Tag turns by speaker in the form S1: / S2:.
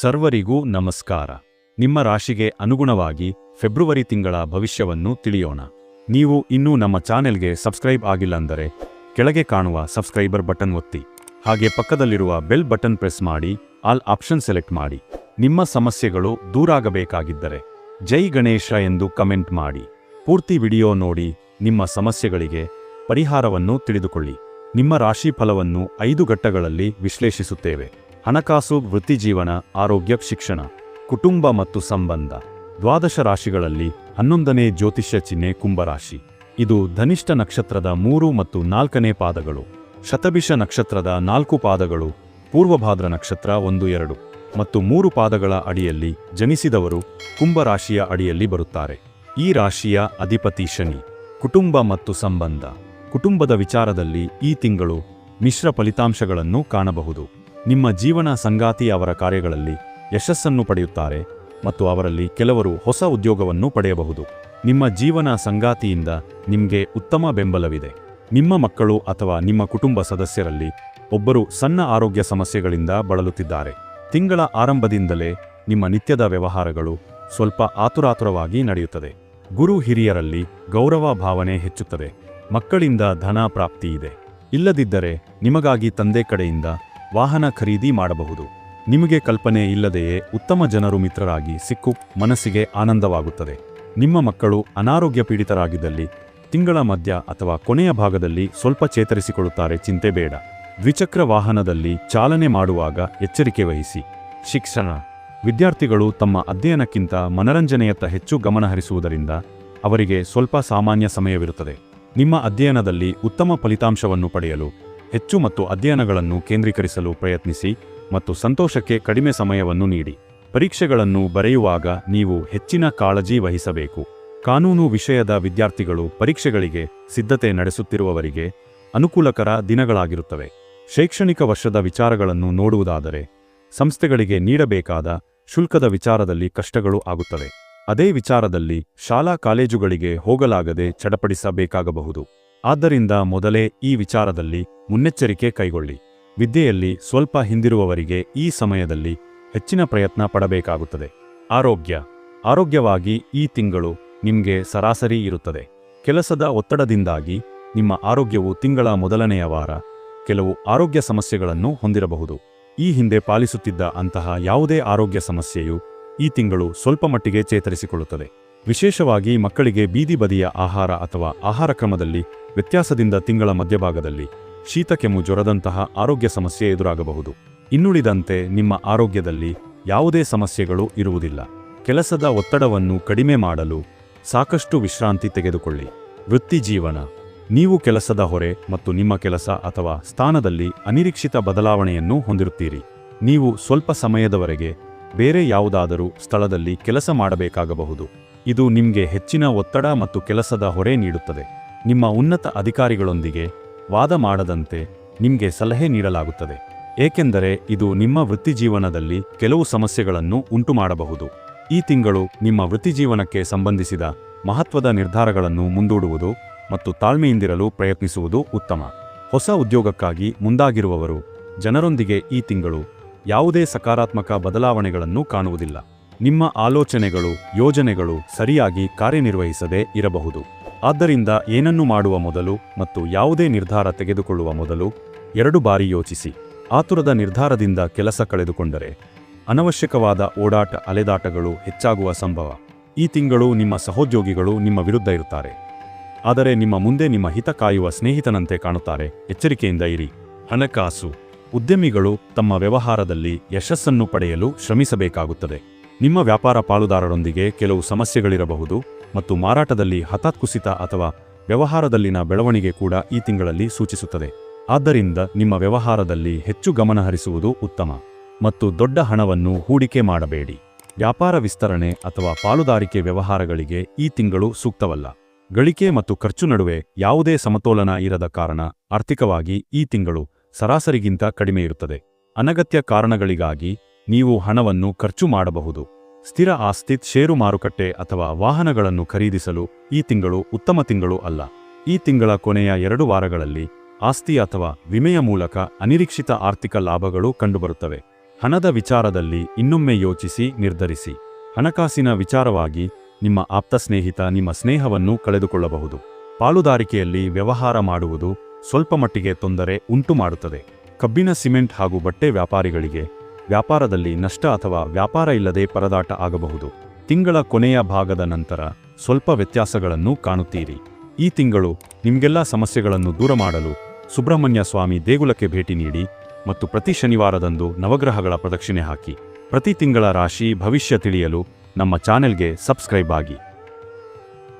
S1: ಸರ್ವರಿಗೂ ನಮಸ್ಕಾರ. ನಿಮ್ಮ ರಾಶಿಗೆ ಅನುಗುಣವಾಗಿ ಫೆಬ್ರವರಿ ತಿಂಗಳ ಭವಿಷ್ಯವನ್ನು ತಿಳಿಯೋಣ. ನೀವು ಇನ್ನೂ ನಮ್ಮ ಚಾನೆಲ್ಗೆ ಸಬ್ಸ್ಕ್ರೈಬ್ ಆಗಿಲ್ಲ ಅಂದರೆ ಕೆಳಗೆ ಕಾಣುವ ಸಬ್ಸ್ಕ್ರೈಬರ್ ಬಟನ್ ಒತ್ತಿ. ಹಾಗೆ ಪಕ್ಕದಲ್ಲಿರುವ ಬೆಲ್ ಬಟನ್ ಪ್ರೆಸ್ ಮಾಡಿ, ಆಲ್ ಆಪ್ಷನ್ ಸೆಲೆಕ್ಟ್ ಮಾಡಿ. ನಿಮ್ಮ ಸಮಸ್ಯೆಗಳು ದೂರಾಗಬೇಕಾಗಿದ್ದರೆ ಜೈ ಗಣೇಶ ಎಂದು ಕಮೆಂಟ್ ಮಾಡಿ. ಪೂರ್ತಿ ವಿಡಿಯೋ ನೋಡಿ, ನಿಮ್ಮ ಸಮಸ್ಯೆಗಳಿಗೆ ಪರಿಹಾರವನ್ನು ತಿಳಿದುಕೊಳ್ಳಿ. ನಿಮ್ಮ ರಾಶಿ ಫಲವನ್ನು ಐದು ಘಟ್ಟಗಳಲ್ಲಿ ವಿಶ್ಲೇಷಿಸುತ್ತೇವೆ. ಹಣಕಾಸು ವೃತ್ತಿಜೀವನ ಆರೋಗ್ಯ, ಶಿಕ್ಷಣ, ಕುಟುಂಬ ಮತ್ತು ಸಂಬಂಧ. ದ್ವಾದಶ ರಾಶಿಗಳಲ್ಲಿ ಹನ್ನೊಂದನೇ ಜ್ಯೋತಿಷ್ಯ ಚಿಹ್ನೆ ಕುಂಭರಾಶಿ. ಇದು ಧನಿಷ್ಠ ನಕ್ಷತ್ರದ ಮೂರು ಮತ್ತು ನಾಲ್ಕನೇ ಪಾದಗಳು. ಶತಭಿಷ ನಕ್ಷತ್ರದ ನಾಲ್ಕು ಪಾದಗಳು, ಪೂರ್ವಭಾದ್ರ ನಕ್ಷತ್ರ ಒಂದು ಎರಡು ಮತ್ತು ಮೂರು ಪಾದಗಳ ಅಡಿಯಲ್ಲಿ ಜನಿಸಿದವರು ಕುಂಭರಾಶಿಯ ಅಡಿಯಲ್ಲಿ ಬರುತ್ತಾರೆ. ಈ ರಾಶಿಯ ಅಧಿಪತಿ ಶನಿ. ಕುಟುಂಬ ಮತ್ತು ಸಂಬಂಧ. ಕುಟುಂಬದ ವಿಚಾರದಲ್ಲಿ ಈ ತಿಂಗಳು ಮಿಶ್ರ ಫಲಿತಾಂಶಗಳನ್ನು ಕಾಣಬಹುದು. ನಿಮ್ಮ ಜೀವನ ಸಂಗಾತಿ ಅವರ ಕಾರ್ಯಗಳಲ್ಲಿ ಯಶಸ್ಸನ್ನು ಪಡೆಯುತ್ತಾರೆ ಮತ್ತು ಅವರಲ್ಲಿ ಕೆಲವರು ಹೊಸ ಉದ್ಯೋಗವನ್ನು ಪಡೆಯಬಹುದು. ನಿಮ್ಮ ಜೀವನ ಸಂಗಾತಿಯಿಂದ ನಿಮಗೆ ಉತ್ತಮ ಬೆಂಬಲವಿದೆ. ನಿಮ್ಮ ಮಕ್ಕಳು ಅಥವಾ ನಿಮ್ಮ ಕುಟುಂಬ ಸದಸ್ಯರಲ್ಲಿ ಒಬ್ಬರು ಸಣ್ಣ ಆರೋಗ್ಯ ಸಮಸ್ಯೆಗಳಿಂದ ಬಳಲುತ್ತಿದ್ದಾರೆ. ತಿಂಗಳ ಆರಂಭದಿಂದಲೇ ನಿಮ್ಮ ನಿತ್ಯದ ವ್ಯವಹಾರಗಳು ಸ್ವಲ್ಪ ಆತುರಾತುರವಾಗಿ ನಡೆಯುತ್ತದೆ. ಗುರು ಹಿರಿಯರಲ್ಲಿ ಗೌರವ ಭಾವನೆ ಹೆಚ್ಚುತ್ತದೆ. ಮಕ್ಕಳಿಂದ ಧನ ಪ್ರಾಪ್ತಿ ಇದೆ. ಇಲ್ಲದಿದ್ದರೆ ನಿಮಗಾಗಿ ತಂದೆ ಕಡೆಯಿಂದ ವಾಹನ ಖರೀದಿ ಮಾಡಬಹುದು. ನಿಮಗೆ ಕಲ್ಪನೆ ಇಲ್ಲದೆಯೇ ಉತ್ತಮ ಜನರು ಮಿತ್ರರಾಗಿ ಸಿಕ್ಕು ಮನಸ್ಸಿಗೆ ಆನಂದವಾಗುತ್ತದೆ. ನಿಮ್ಮ ಮಕ್ಕಳು ಅನಾರೋಗ್ಯ ಪೀಡಿತರಾಗಿದ್ದಲ್ಲಿ, ತಿಂಗಳ ಮಧ್ಯ ಅಥವಾ ಕೊನೆಯ ಭಾಗದಲ್ಲಿ ಸ್ವಲ್ಪ ಚೇತರಿಸಿಕೊಳ್ಳುತ್ತಾರೆ ಚಿಂತೆ ಬೇಡ. ದ್ವಿಚಕ್ರ ವಾಹನದಲ್ಲಿ ಚಾಲನೆ ಮಾಡುವಾಗ ಎಚ್ಚರಿಕೆ ವಹಿಸಿ. ಶಿಕ್ಷಣ. ವಿದ್ಯಾರ್ಥಿಗಳು ತಮ್ಮ ಅಧ್ಯಯನಕ್ಕಿಂತ ಮನರಂಜನೆಯತ್ತ ಹೆಚ್ಚು ಗಮನಹರಿಸುವುದರಿಂದ ಅವರಿಗೆ ಸ್ವಲ್ಪ ಸಾಮಾನ್ಯ ಸಮಯವಿರುತ್ತದೆ. ನಿಮ್ಮ ಅಧ್ಯಯನದಲ್ಲಿ ಉತ್ತಮ ಫಲಿತಾಂಶವನ್ನು ಪಡೆಯಲು ಹೆಚ್ಚು ಮತ್ತು ಅಧ್ಯಯನಗಳನ್ನು ಕೇಂದ್ರೀಕರಿಸಲು ಪ್ರಯತ್ನಿಸಿ ಮತ್ತು ಸಂತೋಷಕ್ಕೆ ಕಡಿಮೆ ಸಮಯವನ್ನು ನೀಡಿ. ಪರೀಕ್ಷೆಗಳನ್ನು ಬರೆಯುವಾಗ ನೀವು ಹೆಚ್ಚಿನ ಕಾಳಜಿ ವಹಿಸಬೇಕು. ಕಾನೂನು ವಿಷಯದ ವಿದ್ಯಾರ್ಥಿಗಳು ಪರೀಕ್ಷೆಗಳಿಗೆ ಸಿದ್ಧತೆ ನಡೆಸುತ್ತಿರುವವರಿಗೆ ಅನುಕೂಲಕರ ದಿನಗಳಾಗಿರುತ್ತವೆ. ಶೈಕ್ಷಣಿಕ ವರ್ಷದ ವಿಚಾರಗಳನ್ನು ನೋಡುವುದಾದರೆ, ಸಂಸ್ಥೆಗಳಿಗೆ ನೀಡಬೇಕಾದ ಶುಲ್ಕದ ವಿಚಾರದಲ್ಲಿ ಕಷ್ಟಗಳು ಆಗುತ್ತವೆ. ಅದೇ ವಿಚಾರದಲ್ಲಿ ಶಾಲಾ ಕಾಲೇಜುಗಳಿಗೆ ಹೋಗಲಾಗದೆ ಚಡಪಡಿಸಬೇಕಾಗಬಹುದು. ಆದ್ದರಿಂದ ಮೊದಲೇ ಈ ವಿಚಾರದಲ್ಲಿ ಮುನ್ನೆಚ್ಚರಿಕೆ ಕೈಗೊಳ್ಳಿ. ವಿದ್ಯೆಯಲ್ಲಿ ಸ್ವಲ್ಪ ಹಿಂದಿರುವವರಿಗೆ ಈ ಸಮಯದಲ್ಲಿ ಹೆಚ್ಚಿನ ಪ್ರಯತ್ನ ಪಡಬೇಕಾಗುತ್ತದೆ. ಆರೋಗ್ಯ. ಆರೋಗ್ಯವಾಗಿ ಈ ತಿಂಗಳು ನಿಮಗೆ ಸರಾಸರಿ ಇರುತ್ತದೆ. ಕೆಲಸದ ಒತ್ತಡದಿಂದಾಗಿ ನಿಮ್ಮ ಆರೋಗ್ಯವು ತಿಂಗಳ ಮೊದಲನೆಯ ವಾರ ಕೆಲವು ಆರೋಗ್ಯ ಸಮಸ್ಯೆಗಳನ್ನು ಹೊಂದಿರಬಹುದು. ಈ ಹಿಂದೆ ಪಾಲಿಸುತ್ತಿದ್ದ ಅಂತಹ ಯಾವುದೇ ಆರೋಗ್ಯ ಸಮಸ್ಯೆಯು ಈ ತಿಂಗಳು ಸ್ವಲ್ಪ ಮಟ್ಟಿಗೆ ಚೇತರಿಸಿಕೊಳ್ಳುತ್ತದೆ. ವಿಶೇಷವಾಗಿ ಮಕ್ಕಳಿಗೆ ಬೀದಿ ಬದಿಯ ಆಹಾರ ಅಥವಾ ಆಹಾರ ಕ್ರಮದಲ್ಲಿ ವ್ಯತ್ಯಾಸದಿಂದ ತಿಂಗಳ ಮಧ್ಯಭಾಗದಲ್ಲಿ ಶೀತ ಕೆಮ್ಮು ಜ್ವರದಂತಹ ಆರೋಗ್ಯ ಸಮಸ್ಯೆ ಎದುರಾಗಬಹುದು. ಇನ್ನುಳಿದಂತೆ ನಿಮ್ಮ ಆರೋಗ್ಯದಲ್ಲಿ ಯಾವುದೇ ಸಮಸ್ಯೆಗಳು ಇರುವುದಿಲ್ಲ. ಕೆಲಸದ ಒತ್ತಡವನ್ನು ಕಡಿಮೆ ಮಾಡಲು ಸಾಕಷ್ಟು ವಿಶ್ರಾಂತಿ ತೆಗೆದುಕೊಳ್ಳಿ. ವೃತ್ತಿ ಜೀವನ. ನೀವು ಕೆಲಸದ ಹೊರೆ ಮತ್ತು ನಿಮ್ಮ ಕೆಲಸ ಅಥವಾ ಸ್ಥಾನದಲ್ಲಿ ಅನಿರೀಕ್ಷಿತ ಬದಲಾವಣೆಯನ್ನು ಹೊಂದಿರುತ್ತೀರಿ. ನೀವು ಸ್ವಲ್ಪ ಸಮಯದವರೆಗೆ ಬೇರೆ ಯಾವುದಾದರೂ ಸ್ಥಳದಲ್ಲಿ ಕೆಲಸ ಮಾಡಬೇಕಾಗಬಹುದು. ಇದು ನಿಮಗೆ ಹೆಚ್ಚಿನ ಒತ್ತಡ ಮತ್ತು ಕೆಲಸದ ಹೊರೆ ನೀಡುತ್ತದೆ. ನಿಮ್ಮ ಉನ್ನತ ಅಧಿಕಾರಿಗಳೊಂದಿಗೆ ವಾದ ಮಾಡದಂತೆ ನಿಮಗೆ ಸಲಹೆ ನೀಡಲಾಗುತ್ತದೆ. ಏಕೆಂದರೆ ಇದು ನಿಮ್ಮ ವೃತ್ತಿಜೀವನದಲ್ಲಿ ಕೆಲವು ಸಮಸ್ಯೆಗಳನ್ನು ಉಂಟುಮಾಡಬಹುದು. ಈ ತಿಂಗಳು ನಿಮ್ಮ ವೃತ್ತಿಜೀವನಕ್ಕೆ ಸಂಬಂಧಿಸಿದ ಮಹತ್ವದ ನಿರ್ಧಾರಗಳನ್ನು ಮುಂದೂಡುವುದು ಮತ್ತು ತಾಳ್ಮೆಯಿಂದಿರಲು ಪ್ರಯತ್ನಿಸುವುದು ಉತ್ತಮ. ಹೊಸ ಉದ್ಯೋಗಕ್ಕಾಗಿ ಮುಂದಾಗಿರುವವರು ಜನರೊಂದಿಗೆ ಈ ತಿಂಗಳು ಯಾವುದೇ ಸಕಾರಾತ್ಮಕ ಬದಲಾವಣೆಗಳನ್ನು ಕಾಣುವುದಿಲ್ಲ. ನಿಮ್ಮ ಆಲೋಚನೆಗಳು, ಯೋಜನೆಗಳು ಸರಿಯಾಗಿ ಕಾರ್ಯನಿರ್ವಹಿಸದೇ ಇರಬಹುದು. ಆದ್ದರಿಂದ ಏನನ್ನು ಮಾಡುವ ಮೊದಲು ಮತ್ತು ಯಾವುದೇ ನಿರ್ಧಾರ ತೆಗೆದುಕೊಳ್ಳುವ ಮೊದಲು ಎರಡು ಬಾರಿ ಯೋಚಿಸಿ. ಆತುರದ ನಿರ್ಧಾರದಿಂದ ಕೆಲಸ ಕಳೆದುಕೊಂಡರೆ ಅನವಶ್ಯಕವಾದ ಓಡಾಟ ಅಲೆದಾಟಗಳು ಹೆಚ್ಚಾಗುವ ಸಂಭವ. ಈ ತಿಂಗಳು ನಿಮ್ಮ ಸಹೋದ್ಯೋಗಿಗಳು ನಿಮ್ಮ ವಿರುದ್ಧ ಇರುತ್ತಾರೆ. ಆದರೆ ನಿಮ್ಮ ಮುಂದೆ ನಿಮ್ಮ ಹಿತ ಕಾಯುವ ಸ್ನೇಹಿತನಂತೆ ಕಾಣುತ್ತಾರೆ. ಎಚ್ಚರಿಕೆಯಿಂದ ಇರಿ. ಹಣಕಾಸು. ಉದ್ಯಮಿಗಳು ತಮ್ಮ ವ್ಯವಹಾರದಲ್ಲಿ ಯಶಸ್ಸನ್ನು ಪಡೆಯಲು ಶ್ರಮಿಸಬೇಕಾಗುತ್ತದೆ. ನಿಮ್ಮ ವ್ಯಾಪಾರ ಪಾಲುದಾರರೊಂದಿಗೆ ಕೆಲವು ಸಮಸ್ಯೆಗಳಿರಬಹುದು. ಮತ್ತು ಮಾರಾಟದಲ್ಲಿ ಹಠಾತ್ ಕುಸಿತ ಅಥವಾ ವ್ಯವಹಾರದಲ್ಲಿನ ಬೆಳವಣಿಗೆ ಕೂಡ ಈ ತಿಂಗಳಲ್ಲಿ ಸೂಚಿಸುತ್ತದೆ. ಆದ್ದರಿಂದ ನಿಮ್ಮ ವ್ಯವಹಾರದಲ್ಲಿ ಹೆಚ್ಚು ಗಮನಹರಿಸುವುದು ಉತ್ತಮ ಮತ್ತು ದೊಡ್ಡ ಹಣವನ್ನು ಹೂಡಿಕೆ ಮಾಡಬೇಡಿ. ವ್ಯಾಪಾರ ವಿಸ್ತರಣೆ ಅಥವಾ ಪಾಲುದಾರಿಕೆ ವ್ಯವಹಾರಗಳಿಗೆ ಈ ತಿಂಗಳು ಸೂಕ್ತವಲ್ಲ. ಗಳಿಕೆ ಮತ್ತು ಖರ್ಚು ನಡುವೆ ಯಾವುದೇ ಸಮತೋಲನ ಇರದ ಕಾರಣ ಆರ್ಥಿಕವಾಗಿ ಈ ತಿಂಗಳು ಸರಾಸರಿಗಿಂತ ಕಡಿಮೆ ಇರುತ್ತದೆ. ಅನಗತ್ಯ ಕಾರಣಗಳಿಗಾಗಿ ನೀವು ಹಣವನ್ನು ಖರ್ಚು ಮಾಡಬಹುದು. ಸ್ಥಿರ ಆಸ್ತಿ ಷೇರು ಮಾರುಕಟ್ಟೆ ಅಥವಾ ವಾಹನಗಳನ್ನು ಖರೀದಿಸಲು ಈ ತಿಂಗಳು ಉತ್ತಮ ತಿಂಗಳು ಅಲ್ಲ. ಈ ತಿಂಗಳ ಕೊನೆಯ ಎರಡು ವಾರಗಳಲ್ಲಿ ಆಸ್ತಿ ಅಥವಾ ವಿಮೆಯ ಮೂಲಕ ಅನಿರೀಕ್ಷಿತ ಆರ್ಥಿಕ ಲಾಭಗಳು ಕಂಡುಬರುತ್ತವೆ. ಹಣದ ವಿಚಾರದಲ್ಲಿ ಇನ್ನೊಮ್ಮೆ ಯೋಚಿಸಿ, ನಿರ್ಧರಿಸಿ. ಹಣಕಾಸಿನ ವಿಚಾರವಾಗಿ ನಿಮ್ಮ ಆಪ್ತ ಸ್ನೇಹಿತ ನಿಮ್ಮ ಸ್ನೇಹವನ್ನು ಕಳೆದುಕೊಳ್ಳಬಹುದು. ಪಾಲುದಾರಿಕೆಯಲ್ಲಿ ವ್ಯವಹಾರ ಮಾಡುವುದು ಸ್ವಲ್ಪ ಮಟ್ಟಿಗೆ ತೊಂದರೆ ಉಂಟು ಮಾಡುತ್ತದೆ ಕಬ್ಬಿನ ಸಿಮೆಂಟ್ ಹಾಗೂ ಬಟ್ಟೆ ವ್ಯಾಪಾರಿಗಳಿಗೆ ವ್ಯಾಪಾರದಲ್ಲಿ ನಷ್ಟ ಅಥವಾ ವ್ಯಾಪಾರ ಇಲ್ಲದೆ ಪರದಾಟ ಆಗಬಹುದು. ತಿಂಗಳ ಕೊನೆಯ ಭಾಗದ ನಂತರ ಸ್ವಲ್ಪ ವ್ಯತ್ಯಾಸಗಳನ್ನು ಕಾಣುತ್ತೀರಿ. ಈ ತಿಂಗಳು ನಿಮಗೆಲ್ಲ ಸಮಸ್ಯೆಗಳನ್ನು ದೂರ ಮಾಡಲು ಸುಬ್ರಹ್ಮಣ್ಯ ಸ್ವಾಮಿ ದೇಗುಲಕ್ಕೆ ಭೇಟಿ ನೀಡಿ ಮತ್ತು ಪ್ರತಿ ಶನಿವಾರದಂದು ನವಗ್ರಹಗಳ ಪ್ರದಕ್ಷಿಣೆ ಹಾಕಿ. ಪ್ರತಿ ತಿಂಗಳ ರಾಶಿ ಭವಿಷ್ಯ ತಿಳಿಯಲು ನಮ್ಮ ಚಾನೆಲ್ಗೆ ಸಬ್ಸ್ಕ್ರೈಬ್ ಆಗಿ.